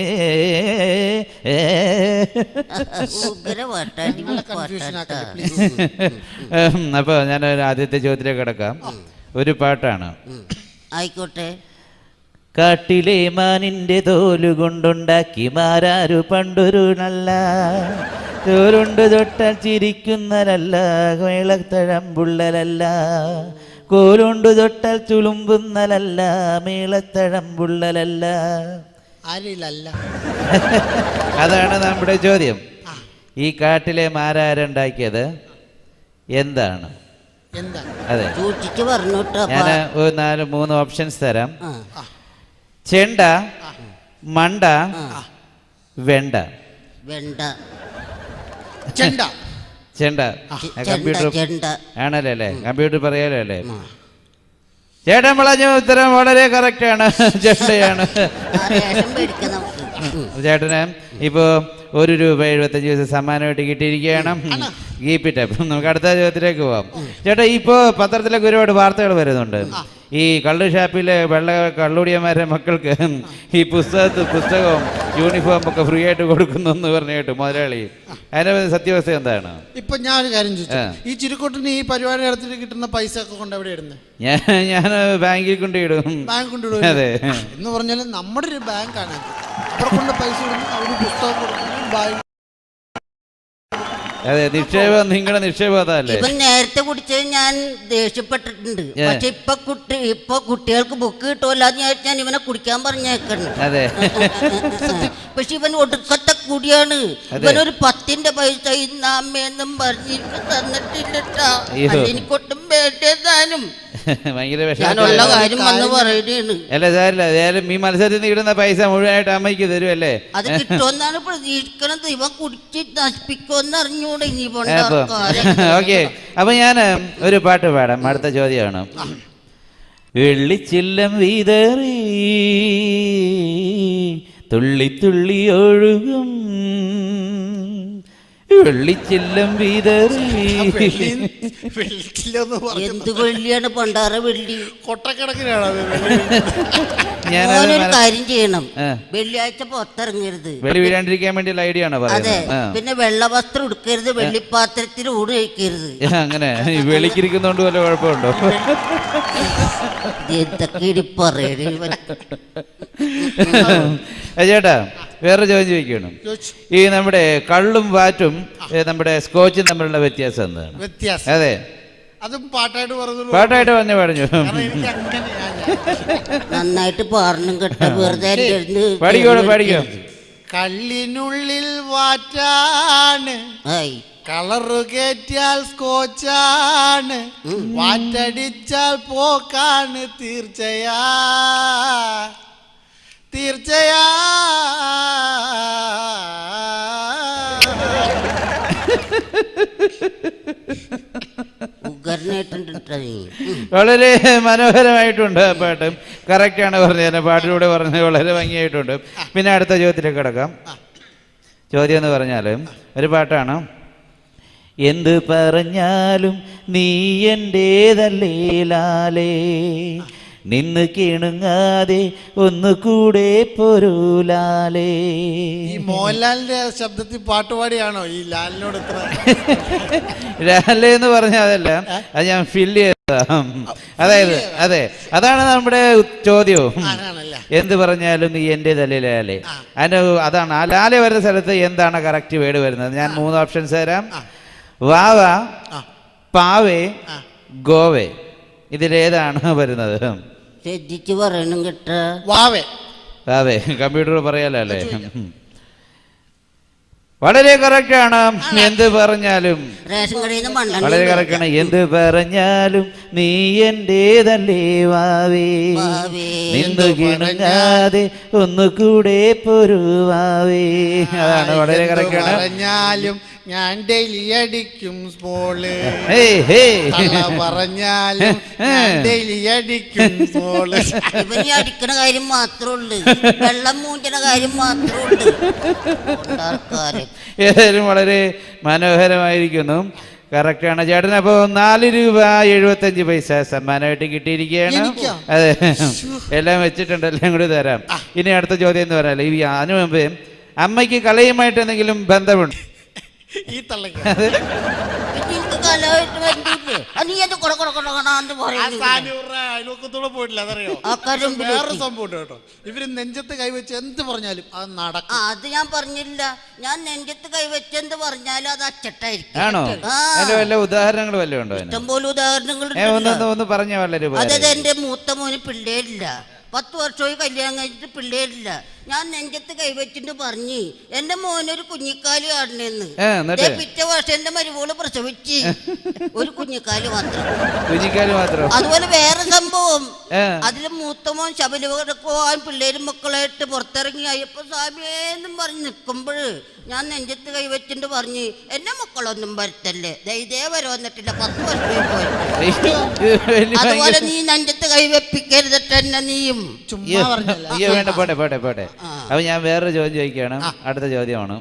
അപ്പൊ ഞാൻ ഒരു ആദ്യത്തെ ചോദ്യത്തിലേക്ക് കിടക്കാം. ഒരു പാട്ടാണ്. ആയിക്കോട്ടെ. കാട്ടിലെ മാനിന്റെ തോലുകൊണ്ടുണ്ടാക്കി മാരാരു പണ്ടൊരു നല്ല തോലുണ്ട് തൊട്ടാൽ ചിരിക്കുന്നതല്ല മേളത്തഴമ്പുള്ളലല്ല. കോലുണ്ട് തൊട്ടാൽ ചുളുമ്പുന്നതല്ല മേളത്തഴമ്പുള്ളലല്ല. ആരിലല്ല? അതാണ് നമ്മുടെ ചോദ്യം. ഈ കാട്ടിലെ മാരാരുണ്ടാക്കിയത് എന്താണ്? എന്താ അതെ. ഞാൻ ഒരു നാല് മൂന്ന് ഓപ്ഷൻസ് തരാം. ചെണ്ട മണ്ട വെണ്ട. വെണ്ട. ചെണ്ട. ചെണ്ട. കമ്പ്യൂട്ടർ ആണല്ലേ അല്ലേ? കമ്പ്യൂട്ടർ പറയാലോ അല്ലേ ചേട്ടൻ പറഞ്ഞ ഉത്തരം വളരെ കറക്റ്റ് ആണ്. ഉം. ചേട്ടന് ഇപ്പോ ഒരു രൂപ എഴുപത്തഞ്ച് ദിവസം സമ്മാനമായിട്ട് കിട്ടിയിരിക്കുകയാണ്. കീപ്പിറ്റ് നമുക്ക് അടുത്ത ചോദ്യത്തിലേക്ക് പോവാം. ചേട്ടാ ഇപ്പോ പത്രത്തിലൊക്കെ ഒരുപാട് വാർത്തകൾ വരുന്നുണ്ട്. ഈ കള്ളു ഷാപ്പിലെ വെള്ള കള്ളുടിയന്മാരെ മക്കൾക്ക് ഈ പുസ്തകത്ത് പുസ്തകവും യൂണിഫോം ഒക്കെ ഫ്രീ ആയിട്ട് കൊടുക്കുന്നു എന്ന് പറഞ്ഞു കേട്ടു മുതലാളി അതിനെ സത്യാവസ്ഥ എന്താണ്? ഇപ്പൊ ഞാൻ കാര്യം ചോദിച്ചു? ഈ ചുരുക്കൂട്ടിന് ഈ പരിപാടി നടത്തിട്ട് കിട്ടുന്ന പൈസ ഒക്കെ കൊണ്ട് എവിടെ ഇടുന്നത് ഞാൻ ഞാൻ ബാങ്കിൽ കൊണ്ടിടും ബാങ്ക് കൊണ്ടിടും അതെ. എന്ന് പറഞ്ഞാൽ നമ്മുടെ ഒരു ബാങ്കാണ് അവിടെ കൊണ്ട് പൈസ ഇടുന്നു അവർ പുസ്തകം കൊടുക്കുന്നു ബാങ്ക് അതെ നിക്ഷേപം നിങ്ങളുടെ നിക്ഷേപം അതല്ലേ? ഇവൻ നേരത്തെ കുടിച്ചത് ഞാൻ ദേഷ്യപ്പെട്ടിട്ടുണ്ട്. ഏ. പക്ഷെ ഇപ്പൊ കുട്ടി ഇപ്പൊ കുട്ടികൾക്ക് ബുക്ക് കിട്ടുമല്ലോ എന്ന് വിചാരിച്ച് ഞാൻ ഇവനെ കുടിക്കാൻ പറഞ്ഞേക്കണ്. അതെ. പക്ഷെ ഇവൻ ഒടുക്കത്തെ കൂടിയാണ്. അതെ. ഇവനൊരു പത്തിന്റെ പൈസ ഇന്ന് അമ്മയെന്നും പറഞ്ഞ് എനിക്ക് തന്നിട്ടില്ലട്ടാ. അയ്യോ. എനിക്കൊട്ടും വേണ്ടതാനും. ഭയങ്കര കാര്യം വന്ന് പറയുകയാണ് അല്ല സാരില്ല ഏതായാലും ഈ മത്സരത്തിൽ നിന്ന് കിട്ടുന്ന പൈസ മുഴുവനായിട്ട് അമ്മയ്ക്ക് തരുമല്ലേ അത് കിട്ടുമെന്നാണ് പ്രതീക്ഷിക്കണത്. ഇവ കുടിച്ച് നശിപ്പിക്കുമെന്ന് അറിഞ്ഞൂടെ ഇനി അപ്പൊ ഓക്കെ. അപ്പൊ ഞാൻ ഒരു പാട്ട് പാടാം. അടുത്ത ചോദ്യമാണ്. വെള്ളിച്ചില്ലം വീതറി തുള്ളി തുള്ളി ഒഴുകും. വെള്ളിച്ചില്ലം വീതറി. വെള്ളിക്കില്ലെന്ന് പറഞ്ഞു എന്ത് വെള്ളിയാണ്? പണ്ടാറ വെള്ളി. കൊട്ടക്കിടക്കിനാണ് അത്? വെള്ളി ഞാൻ മോനൊരു കാര്യം ചെയ്യണം. ആ. വെള്ളിയാഴ്ച പുറത്തിറങ്ങരുത് വെളി വീഴാണ്ടിരിക്കാൻ വേണ്ടിയുള്ള ഐഡിയ ആണ് അതെ. പറയുന്നത് ആ. പിന്നെ വെള്ള വസ്ത്രം എടുക്കരുത് വെള്ളിപ്പാത്രത്തിൽ ഊട് കഴിക്കരുത്. അങ്ങനെ. ഈ വെളിക്കിരിക്കുന്നോണ്ട് വല്ല കുഴപ്പമുണ്ടോ? ഇത് എന്തൊക്കെ ഇനി പറയണേ ഇവൻ. ഏ, ചേട്ടാ വേറെ ചോദ്യം ചോദിക്കണം ഈ നമ്മുടെ കള്ളും വാറ്റും നമ്മുടെ സ്കോച്ചും തമ്മിലുള്ള വ്യത്യാസം എന്താണ്? വ്യത്യാസം. അതെ. അതും പാട്ടായിട്ട് പറഞ്ഞു പാട്ടായിട്ട് പറഞ്ഞു പറഞ്ഞു. നന്നായിട്ട് പാടണം കേട്ടോ. വെറുതെ പാടിക്കോളൂ പാടിക്കോ കള്ളിനുള്ളിൽ വാറ്റാണ്. കളറ് കയറ്റിയാൽ സ്കോച്ചാണ്. വാറ്റടിച്ചാൽ പോക്കാണ് തീർച്ചയാ. തീർച്ചയാ. വളരെ മനോഹരമായിട്ടുണ്ട് പാട്ട്. കറക്റ്റാണ് പറഞ്ഞത്. പാട്ടിലൂടെ പറഞ്ഞത് വളരെ ഭംഗിയായിട്ടുണ്ട്. പിന്നെ അടുത്ത ചോദ്യത്തിലേക്ക് കിടക്കാം. ചോദ്യം എന്ന് പറഞ്ഞാൽ ഒരു പാട്ടാണ്. എന്ത് പറഞ്ഞാലും നീ എന്റേതല്ലേ ലാലേ? നിന്ന് കിണുങ്ങാതെ ഒന്ന് കൂടെ പൊരുലാലേ. ഈ മോഹൻലാലിന്റെ ശബ്ദത്തിൽ പാട്ടുപാടിയാണോ ഈ ലാലിനോട് ഇത്ര? ലാലേ എന്ന് പറഞ്ഞാൽ അതല്ല അത് ഞാൻ ഫില്ല് ചെയ്തതാ. അതായത് അതെ അതാണ് നമ്മുടെ ചോദ്യവും ആണല്ലേ എന്ത് പറഞ്ഞാലും നീ എന്റെ തലയിലാലേ അതിന് അതാണ് ആ ലാലെ വരുന്ന സ്ഥലത്ത് എന്താണ് കറക്റ്റ് വേർഡ് വരുന്നത്? ഞാൻ മൂന്ന് ഓപ്ഷൻസ് തരാം. വാവ. പാവേ ഗോവേ. ഇതിലേതാണ് വരുന്നത്. ശ്രദ്ധിച്ച് പറയണം കേട്ടോ. വാവേ. അതെ കമ്പ്യൂട്ടർ പറയാലല്ലേ വളരെ കറക്റ്റാണ് ആണ്. എന്ത് പറഞ്ഞാലും. വളരെ കറക്റ്റാണ് എന്ത് പറഞ്ഞാലും നീ എന്റേതല്ലേ വാവേ. വാവേ, നിന്നു കിണങ്ങാതെ ഒന്നുകൂടെ പൊരുവാവേ അതാണ് വളരെ കറക്റ്റാണ് പറഞ്ഞാലും ഞാൻ ഡെയിലി അടിക്കും സ്മോൾ പറഞ്ഞാലും ഞാൻ ഡെയിലി അടിക്കും സ്മോൾ ഇവന് അടിക്കണ കാര്യം മാത്രമേ ഉള്ളൂ വെള്ളം മൂഞ്ചണ കാര്യം മാത്രമേ ഉള്ളൂ ആൾക്കാര്. ഏതായാലും വളരെ മനോഹരമായിരിക്കുന്നു. കറക്റ്റാണ് ചേട്ടൻ. അപ്പോൾ നാല് രൂപ എഴുപത്തഞ്ച് പൈസ സമ്മാനമായിട്ട് കിട്ടിയിരിക്കുകയാണ്. അതെ. എല്ലാം വെച്ചിട്ടുണ്ട്. എല്ലാം കൂടി തരാം. ഇനി അടുത്ത ചോദ്യം എന്ന് പറയാലോ ഈ അതിനു മുമ്പ് അമ്മയ്ക്ക് കളയുമായിട്ട് എന്തെങ്കിലും ബന്ധമുണ്ട്? ഈ തള്ളക്ക് അയൽവക്കത്തൂടെ പോയിട്ടില്ല അതറിയോ. വേറെ സംഭവം ഉണ്ട് കേട്ടോ. ഇവർ നെഞ്ചത്ത് കൈവച്ച് എന്ത് പറഞ്ഞാലും അത് നടക്കും. അത് ഞാൻ പറഞ്ഞില്ല. ഞാൻ നെഞ്ചത്ത് കൈവച്ച് എന്ത് പറഞ്ഞാലും അത് അച്ചട്ടായിരിക്കും. ആണോ. അതിന്റെ വല്ല ഉദാഹരണങ്ങൾ വല്ലതും ഉണ്ടോ അതിന്? ഇഷ്ടംപോലെ ഉദാഹരണങ്ങൾ ഏ ഒന്ന് ഒന്ന് പറഞ്ഞ വളരെ അതായത് എന്റെ എന്റെ മൂത്ത മോന് പിള്ളേരില്ല. പത്ത് വർഷമായി കല്യാണം കഴിഞ്ഞിട്ട് പിള്ളേരില്ല. ഞാൻ നെഞ്ചത്ത് കൈവച്ചിട്ട് പറഞ്ഞു എന്റെ മോനൊരു കുഞ്ഞിക്കാലി ആടണെന്ന്. പിറ്റേ വർഷം എന്റെ മരുമോൾ പ്രസവിച്ച്. ഒരു കുഞ്ഞിക്കാലി മാത്രം. കുഞ്ഞിക്കാലി മാത്രം. അതുപോലെ വേറെ സംഭവം. ഏ. അതിൽ മൂത്ത മോൻ ശബരിമല പോകാൻ പിള്ളേരും മക്കളായിട്ട് പുറത്തിറങ്ങി. അയ്യപ്പ സ്വാമിയെന്നും പറഞ്ഞ് നിൽക്കുമ്പോൾ ഞാൻ നെഞ്ചത്ത് കൈവച്ചിട്ട് പറഞ്ഞു എന്നെ മക്കളൊന്നും വരുത്തല്ലേ? ദൈതേ ഇതേ വരെ വന്നിട്ടില്ല. പത്ത് വർഷം പോയി അതുപോലെ നീ നെഞ്ചത്ത് കൈവെപ്പിക്കരുതെന്നെ എന്നെ നീയും. പോട്ടെ പോട്ടെ പോട്ടെ. അപ്പൊ ഞാൻ വേറൊരു ചോദ്യം ചോദിക്കുകയാണ്. അടുത്ത ചോദ്യമാണ്.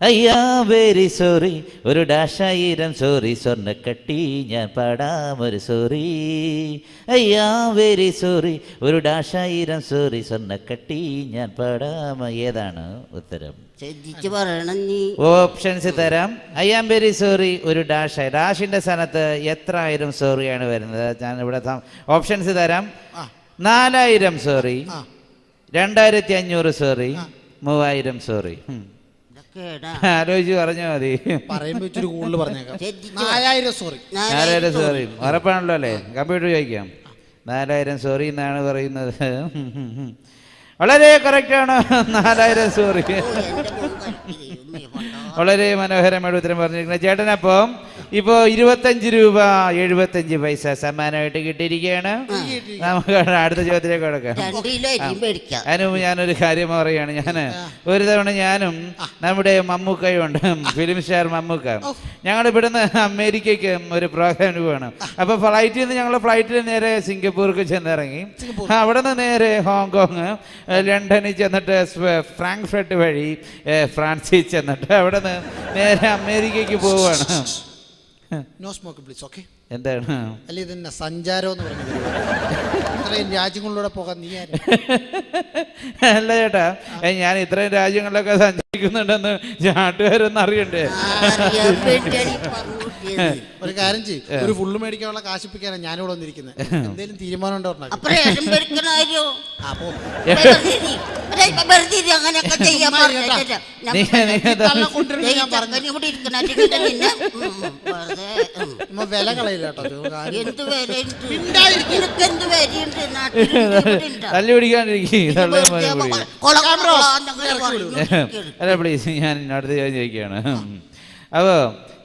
അയ്യാ വെരി സോറി ഒരു ഡാഷായിരം സോറി സ്വർണക്കട്ടി ഞാൻ പാടാം ഒരു സോറി അയ്യാ വെരി സോറി ഒരു ഡാഷായിരം സോറി സ്വർണക്കട്ടി ഞാൻ പാടാം. ഏതാണ് ഉത്തരം? ശ്രദ്ധിച്ച് പറയണം നീ. ഓപ്ഷൻസ് തരാം. ഐ ആം വെരി സോറി ഒരു ഡാഷ് ഡാഷിന്റെ സ്ഥാനത്ത് എത്ര ആയിരം സോറിയാണ് വരുന്നത്? ഞാൻ ഇവിടെ ഓപ്ഷൻസ് തരാം. നാലായിരം സോറി രണ്ടായിരത്തി അഞ്ഞൂറ് സോറി മൂവായിരം സോറി. ആലോചിച്ച് പറഞ്ഞാൽ മതി. നാലായിരം സോറി നാലായിരം സോറി ഉറപ്പാണല്ലോ അല്ലേ? കമ്പ്യൂട്ടർ ചോദിക്കാം. നാലായിരം സോറി എന്നാണ് പറയുന്നത്. വളരെ കറക്റ്റാണ് നാലായിരം സോറി ഓ, എന്റെ മോൻ കളിക്ക് ദൈവമേ, പണ്ടാ. വളരെ മനോഹരമായിട്ട് ഉത്തരം പറഞ്ഞിരിക്കുന്നത്. ചേട്ടനപ്പം ഇപ്പോ ഇരുപത്തഞ്ച് രൂപ എഴുപത്തഞ്ച് പൈസ സമ്മാനമായിട്ട് കിട്ടിയിരിക്കുകയാണ്. നമുക്ക് അടുത്ത ചോദ്യത്തിലേക്ക് കൊടുക്കാം. രണ്ട് കിലോ അരിയും മേടിക്കാം. അതിന് മുമ്പ് ഞാനൊരു കാര്യം പറയുകയാണ്. ഞാൻ ഒരു തവണ ഞാനും നമ്മുടെ മമ്മൂക്കയുണ്ട്. Film star Mammukka. ഞങ്ങൾ ഇവിടുന്ന് അമേരിക്കയ്ക്ക് ഒരു പ്രോഗ്രാമിന് പോകണം അപ്പൊ ഫ്ലൈറ്റിൽ നിന്ന് ഞങ്ങൾ ഫ്ലൈറ്റിൽ നേരെ സിംഗപ്പൂർക്ക് ചെന്നിറങ്ങി. അവിടെ നിന്ന് നേരെ ഹോങ്കോങ് ലണ്ടനിൽ ചെന്നിട്ട് ഫ്രാങ്ക്ഫർട്ട് വഴി ഫ്രാൻസിൽ ചെന്നിട്ട് അവിടെ നിന്ന് നേരെ അമേരിക്കയ്ക്ക് പോവുകയാണ്. നോ സ്മോക്ക് പ്ലീസ് ഓക്കെ എന്താണ്? അല്ല ഇതന്നെ സഞ്ചാരം എന്ന് പറഞ്ഞത് ഇത്രയും രാജ്യങ്ങളിലൂടെ പോകാൻ നീ അല്ല ചേട്ടാ ഞാൻ ഇത്രയും രാജ്യങ്ങളിലൊക്കെ സഞ്ചരിക്കുന്നുണ്ടെന്ന് നാട്ടുകാരൊന്നും അറിയണ്ടേ? ഒരു കാര്യം ചെയ്യും. ഒരു ഫുള്ള് മേടിക്കാനുള്ള കാശിപ്പിക്കാനാണ് ഞാനിവിടെ വന്നിരിക്കുന്നത് എന്തെങ്കിലും തീരുമാനം ഉണ്ടോ വില കളയില്ല തല്ലി പിടിക്കാണ്ടിരിക്കും. പ്ലീസ് ഞാൻ അടുത്ത ചോദിക്കുകയാണ്. അപ്പോൾ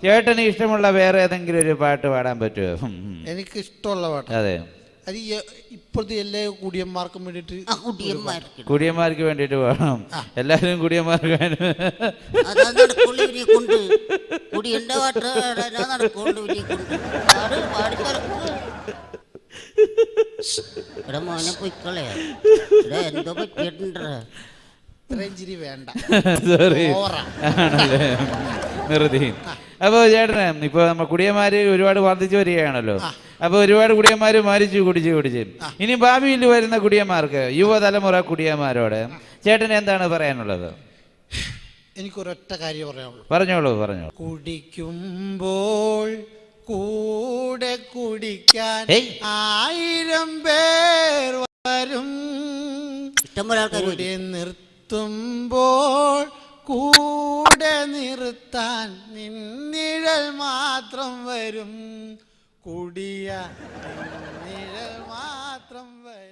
ചേട്ടന് ഇഷ്ടമുള്ള വേറെ ഏതെങ്കിലും ഒരു പാട്ട് പാടാൻ പറ്റുമോ. എനിക്ക് ഇഷ്ടമുള്ള പാട്ട്. അതെ. അത് ഇപ്പോഴത്തെ എല്ലാ കുടിയന്മാർക്കും വേണ്ടിയിട്ട് കുടിയന്മാർക്ക്. വേണ്ടിട്ട് വേണ്ടിയിട്ട് പാടാം എല്ലാവരും കുടിയന്മാർക്ക് ഇവിടെ മോനെ പൊയ്ക്കളെ. എന്തോ പറ്റിയിട്ടുണ്ടോ? ഇത്രയും ചിരി വേണ്ട. സോറി നിർത്തി അപ്പോൾ ചേട്ടന് ഇപ്പോൾ നമ്മ കുടിയന്മാര് ഒരുപാട് വർദ്ധിച്ചു വരികയാണല്ലോ. അപ്പോൾ ഒരുപാട് കുടിയന്മാര് മരിച്ചു കുടിച്ച് കുടിച്ച്. ഇനി ഭാവിയിൽ വരുന്ന കുടിയന്മാർക്ക് യുവതലമുറ കുടിയന്മാരോട് ചേട്ടന് എന്താണ് പറയാനുള്ളത്? എനിക്കൊരൊറ്റ കാര്യം പറയാനുള്ളൂ. പറഞ്ഞോളൂ പറഞ്ഞോളൂ. കുടിക്കുമ്പോൾ കൂടെ കുടിക്കാൻ ആയിരം പേർ വരും. നിർത്തുമ്പോൾ കൂടെ നിർത്താൻ നിന്നിഴൽ മാത്രം വരും. കുടിയ നിഴൽ മാത്രം വരും.